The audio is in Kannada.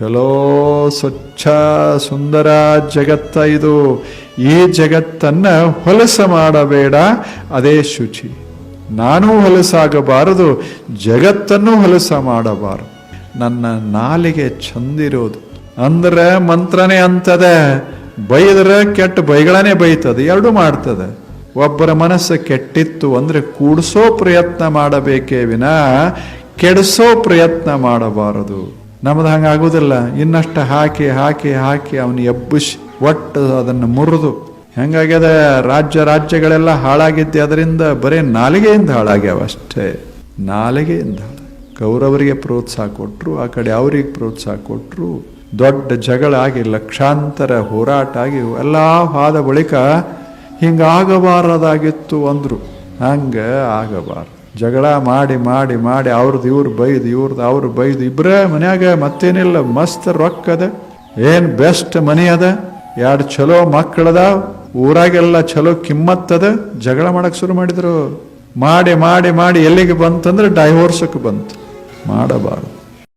ಚಲೋ, ಸ್ವಚ್ಛ, ಸುಂದರ ಜಗತ್ತ ಇದು ಈ ಜಗತ್ತನ್ನ ಹೊಲಸ ಮಾಡಬೇಡ, ಅದೇ ಶುಚಿ. ನಾನು ಹೊಲಸಾಗಬಾರದು, ಜಗತ್ತನ್ನು ಹೊಲಸ ಮಾಡಬಾರದು. ನನ್ನ ನಾಲಿಗೆ ಚಂದಿರೋದು. ಅಂದ್ರೆ ಮಂತ್ರನೇ ಅಂತದೆ, ಬೈದ್ರೆ ಕೆಟ್ಟ ಬೈಗಳನೇ ಬೈತದೆ, ಎರಡು ಮಾಡ್ತದೆ. ಒಬ್ಬರ ಮನಸ್ಸು ಕೆಟ್ಟಿತ್ತು ಅಂದ್ರೆ ಕೂಡಿಸೋ ಪ್ರಯತ್ನ ಮಾಡಬೇಕೇ ವಿನ, ಕೆಡಿಸೋ ಪ್ರಯತ್ನ ಮಾಡಬಾರದು. ನಮ್ದು ಆಗೋದಿಲ್ಲ. ಇನ್ನಷ್ಟು ಹಾಕಿ ಹಾಕಿ ಹಾಕಿ ಅವನು ಎಬ್ಬಿಸಿ ಒಟ್ಟು ಅದನ್ನು ಮುರಿದು. ಹೆಂಗಾಗ್ಯದ? ರಾಜ್ಯ ರಾಜ್ಯಗಳೆಲ್ಲ ಹಾಳಾಗಿದ್ದೆ. ಅದರಿಂದ ಬರೀ ನಾಲಿಗೆಯಿಂದ ಹಾಳಾಗ್ಯಾವ ಅಷ್ಟೇ. ನಾಲಿಗೆಯಿಂದ ಗೌರವರಿಗೆ ಪ್ರೋತ್ಸಾಹ ಕೊಟ್ಟರು ಆ ಕಡೆ ಅವ್ರಿಗೆ ಪ್ರೋತ್ಸಾಹ ಕೊಟ್ಟರು ದೊಡ್ಡ ಜಗಳ ಆಗಿ, ಲಕ್ಷಾಂತರ ಹೋರಾಟ ಆಗಿ, ಎಲ್ಲ ಆದ ಬಳಿಕ ಹಿಂಗಾಗಬಾರದಾಗಿತ್ತು ಅಂದರು. ಹಂಗೆ ಆಗಬಾರ್ದು. ಜಗಳ ಮಾಡಿ ಮಾಡಿ ಮಾಡಿ ಅವ್ರದ್ದು ಇವ್ರು ಬೈದು, ಇವ್ರದ್ದು ಅವ್ರು ಬೈದು ಇಬ್ಬರೇ ಮನ್ಯಾಗ ಮತ್ತೇನಿಲ್ಲ, ಮಸ್ತ್ ರೊಕ್ಕ ಅದ. ಏನು ಬೆಸ್ಟ್ ಮನೆ ಅದ? ಎರಡು ಚಲೋ ಮಕ್ಕಳದ ಊರಾಗೆಲ್ಲ ಚಲೋ ಕಿಮ್ಮತ್ತದ ಜಗಳ ಮಾಡಕ್ಕೆ ಶುರು ಮಾಡಿದ್ರು. ಮಾಡಿ ಮಾಡಿ ಮಾಡಿ ಎಲ್ಲಿಗೆ ಬಂತಂದ್ರೆ ಡೈವೋರ್ಸಕ್ಕೆ ಬಂತು. ಮಾಡಬಾರದು.